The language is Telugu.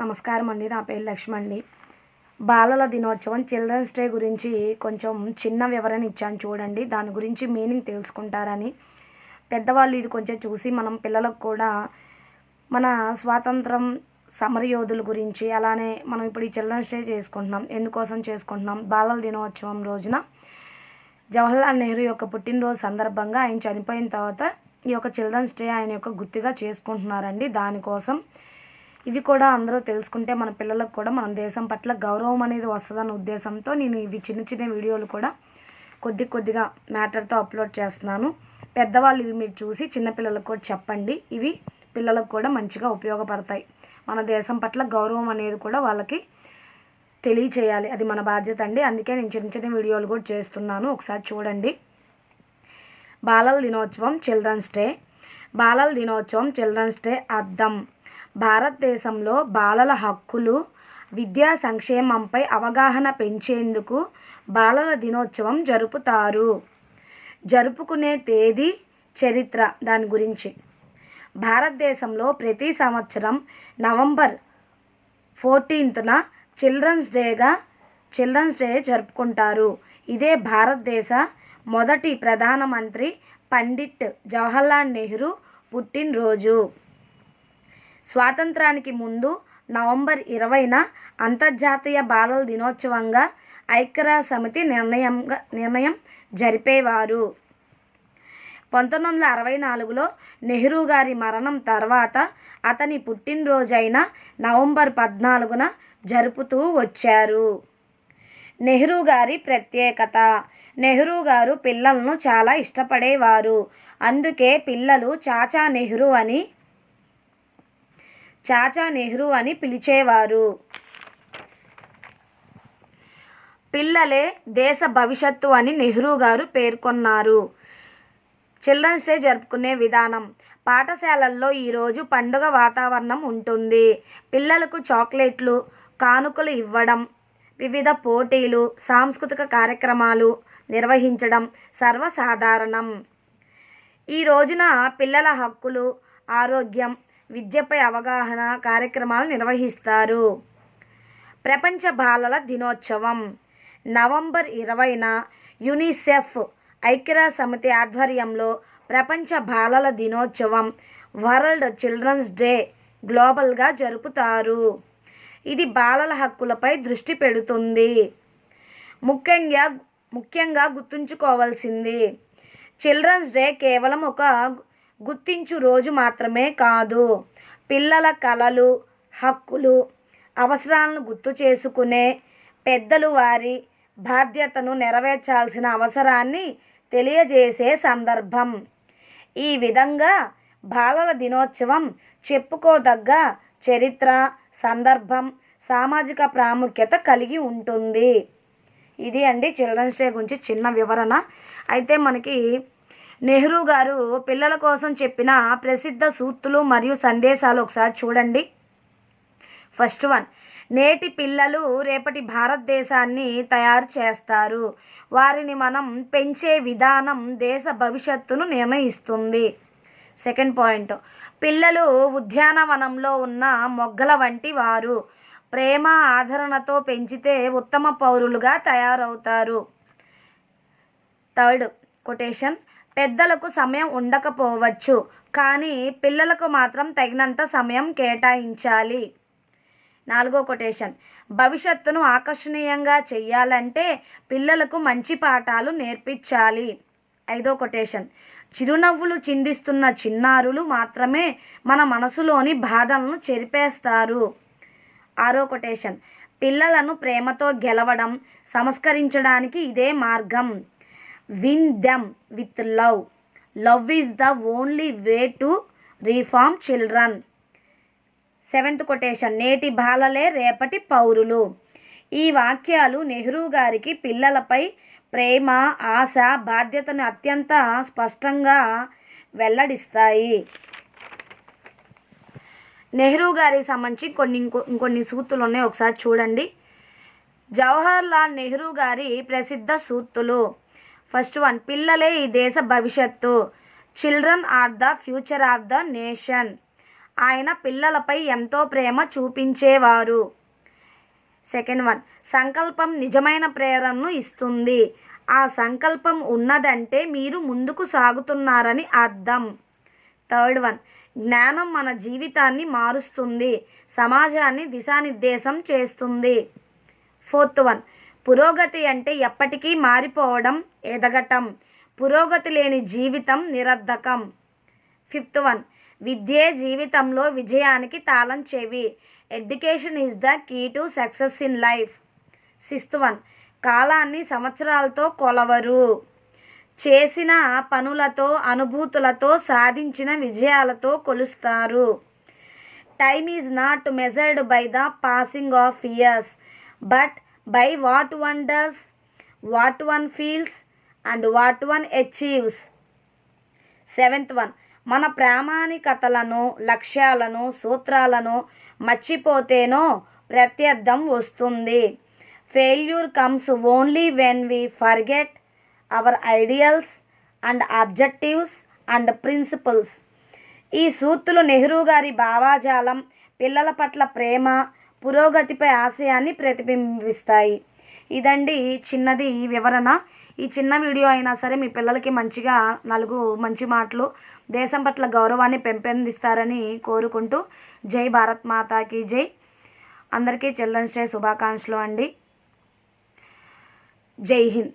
నమస్కారం అండి నా పేరు లక్ష్మి అండి బాలల దినోత్సవం చిల్డ్రన్స్ డే గురించి కొంచెం చిన్న వివరణ ఇచ్చాను చూడండి. దాని గురించి మీనింగ్ తెలుసుకుంటారని. పెద్దవాళ్ళు ఇది కొంచెం చూసి మనం పిల్లలకు కూడా మన స్వాతంత్రం సమరయోధుల గురించి అలానే మనం ఇప్పుడు ఈ చిల్డ్రన్స్ డే చేసుకుంటున్నాం. ఎందుకోసం చేసుకుంటున్నాం? బాలల దినోత్సవం రోజున జవహర్లాల్ నెహ్రూ యొక్క పుట్టినరోజు సందర్భంగా ఆయన చనిపోయిన తర్వాత ఈ యొక్క చిల్డ్రన్స్ డే ఆయన యొక్క గుర్తుగా చేసుకుంటున్నారండి. దానికోసం ఇవి కూడా అందరూ తెలుసుకుంటే మన పిల్లలకు కూడా మన దేశం పట్ల గౌరవం అనేది వస్తుందన్న ఉద్దేశంతో నేను ఇవి చిన్న చిన్న వీడియోలు కూడా కొద్ది కొద్దిగా మ్యాటర్తో అప్లోడ్ చేస్తున్నాను. పెద్దవాళ్ళు ఇవి మీరు చూసి చిన్నపిల్లలకు కూడా చెప్పండి. ఇవి పిల్లలకు కూడా మంచిగా ఉపయోగపడతాయి. మన దేశం పట్ల గౌరవం అనేది కూడా వాళ్ళకి తెలియచేయాలి. అది మన బాధ్యత అండి. అందుకే నేను చిన్న చిన్న వీడియోలు కూడా చేస్తున్నాను. ఒకసారి చూడండి. బాలల దినోత్సవం చిల్డ్రన్స్ డే బాలల దినోత్సవం చిల్డ్రన్స్ డే అర్థం భారతదేశంలో బాలల హక్కులు విద్యా సంక్షేమంపై అవగాహన పెంచేందుకు బాలల దినోత్సవం జరుపుతారు. జరుపుకునే తేదీ చరిత్ర దాని గురించి. భారతదేశంలో ప్రతి సంవత్సరం నవంబర్ ఫోర్టీన్త్న చిల్డ్రన్స్ డేగా చిల్డ్రన్స్ డే జరుపుకుంటారు. ఇదే భారతదేశ మొదటి ప్రధానమంత్రి పండిట్ జవహర్లాల్ నెహ్రూ పుట్టినరోజు. స్వాతంత్రానికి ముందు నవంబర్ ఇరవైన అంతర్జాతీయ బాలల దినోత్సవంగా ఐక్యరాజ్య సమితి నిర్ణయంగా నిర్ణయం జరిపేవారు. పంతొమ్మిది వందల అరవై నాలుగులో నెహ్రూ గారి మరణం తర్వాత అతని పుట్టినరోజైన నవంబర్ పద్నాలుగున జరుపుతూ వచ్చారు. నెహ్రూ గారి ప్రత్యేకత. నెహ్రూ గారు పిల్లలను చాలా ఇష్టపడేవారు. అందుకే పిల్లలు చాచా నెహ్రూ అని చాచా నెహ్రూ అని పిలిచేవారు. పిల్లలే దేశ భవిష్యత్తు అని నెహ్రూ గారు పేర్కొన్నారు. చిల్డ్రన్స్ డే జరుపుకునే విధానం. పాఠశాలల్లో ఈరోజు పండుగ వాతావరణం ఉంటుంది. పిల్లలకు చాక్లెట్లు కానుకలు ఇవ్వడం వివిధ పోటీలు సాంస్కృతిక కార్యక్రమాలు నిర్వహించడం సర్వసాధారణం. ఈ రోజున పిల్లల హక్కులు ఆరోగ్యం విద్యపై అవగాహన కార్యక్రమాలు నిర్వహిస్తారు. ప్రపంచ బాలల దినోత్సవం నవంబర్ ఇరవైన యునిసెఫ్ ఐక్యరాజ్య సమితి ఆధ్వర్యంలో ప్రపంచ బాలల దినోత్సవం వరల్డ్ చిల్డ్రన్స్ డే గ్లోబల్గా జరుపుతారు. ఇది బాలల హక్కులపై దృష్టి పెడుతుంది. ముఖ్యంగా ముఖ్యంగా గుర్తుంచుకోవాల్సింది చిల్డ్రన్స్ డే కేవలం ఒక గుర్తించు రోజు మాత్రమే కాదు. పిల్లల కళలు హక్కులు అవసరాలను గుర్తు చేసుకునే పెద్దలు వారి బాధ్యతను నెరవేర్చాల్సిన అవసరాన్ని తెలియజేసే సందర్భం. ఈ విధంగా బాలల దినోత్సవం చెప్పుకోదగ్గ చరిత్ర సందర్భం సామాజిక ప్రాముఖ్యత కలిగి ఉంటుంది. ఇది అండి చిల్డ్రన్స్ డే గురించి చిన్న వివరణ. అయితే మనకి నెహ్రూ గారు పిల్లల కోసం చెప్పిన ప్రసిద్ధ సూక్తులు మరియు సందేశాలు ఒకసారి చూడండి. ఫస్ట్ వన్ నేటి పిల్లలు రేపటి భారతదేశాన్ని తయారు చేస్తారు. వారిని మనం పెంచే విధానం దేశ భవిష్యత్తును నిర్ణయిస్తుంది. సెకండ్ పాయింట్ పిల్లలు ఉద్యానవనంలో ఉన్న మొగ్గల వంటి వారు ప్రేమ ఆదరణతో పెంచితే ఉత్తమ పౌరులుగా తయారవుతారు. థర్డ్ కొటేషన్ పెద్దలకు సమయం ఉండకపోవచ్చు కానీ పిల్లలకు మాత్రం తగినంత సమయం కేటాయించాలి. నాలుగో కొటేషన్. భవిష్యత్తును ఆకర్షణీయంగా చెయ్యాలంటే పిల్లలకు మంచి పాఠాలు నేర్పించాలి. ఐదో కొటేషన్. చిరునవ్వులు చిందిస్తున్న చిన్నారులు మాత్రమే మన మనసులోని బాధలను చెరిపేస్తారు. ఆరో కొటేషన్. పిల్లలను ప్రేమతో గెలవడం సంస్కరించడానికి ఇదే మార్గం. Win them with love. Love is the only way to reform children. Seventh quotation నేటి బాలలే రేపటి పౌరులు. ఈ వాక్యాలు నెహ్రూ గారికి పిల్లలపై ప్రేమ ఆశ బాధ్యతను అత్యంత స్పష్టంగా వెల్లడిస్తాయి. నెహ్రూ గారికి సంబంధించి కొన్ని ఇంకో ఇంకొన్ని సూక్తులు ఉన్నాయి. ఒకసారి చూడండి. జవహర్ లాల్ నెహ్రూ గారి ప్రసిద్ధ సూత్తులు. ఫస్ట్ వన్ పిల్లలే ఈ దేశ భవిష్యత్తు. Children are the future of the nation. ఆయన పిల్లలపై ఎంతో ప్రేమ చూపించేవారు. సెకండ్ వన్ సంకల్పం నిజమైన ప్రేరణను ఇస్తుంది. ఆ సంకల్పం ఉన్నదంటే మీరు ముందుకు సాగుతున్నారని అర్థం. థర్డ్ వన్ జ్ఞానం మన జీవితాన్ని మారుస్తుంది. సమాజాన్ని దిశానిర్దేశం చేస్తుంది. ఫోర్త్ వన్ పురోగతి అంటే ఎప్పటికీ మారిపోవడం ఎదగటం పురోగతి లేని జీవితం నిరర్ధకం. ఫిఫ్త్ వన్ విద్యే జీవితంలో విజయానికి తాళం చెవి. Education is the key to success in life. Sixth one కాలాన్ని సంవత్సరాలతో కొలవరు. చేసిన పనులతో అనుభూతులతో సాధించిన విజయాలతో కొలుస్తారు. Time is not measured by the passing of years but by what one does what one feels and what one achieves seventh one మన ప్రామాణికతలను లక్ష్యాలను సూత్రాలను మర్చిపోతేనో ప్రత్యర్థం వస్తుంది. Failure comes only when we forget our ideals and objectives and principles ఈ సూత్రులు నెహ్రూ గారి భావాజాలం పిల్లల పట్ల ప్రేమ పురోగతిపై ఆశయాన్ని ప్రతిబింబిస్తాయి. ఇదండి చిన్నది వివరణ. ఈ చిన్న వీడియో అయినా సరే మీ పిల్లలకి మంచిగా నలుగు మంచి మాటలు దేశం పట్ల గౌరవాన్ని పెంపొందిస్తారని కోరుకుంటూ జై భారత్ మాతాకి జై. అందరికీ చిల్డ్రన్స్ డే శుభాకాంక్షలు అండి. జై హింద్.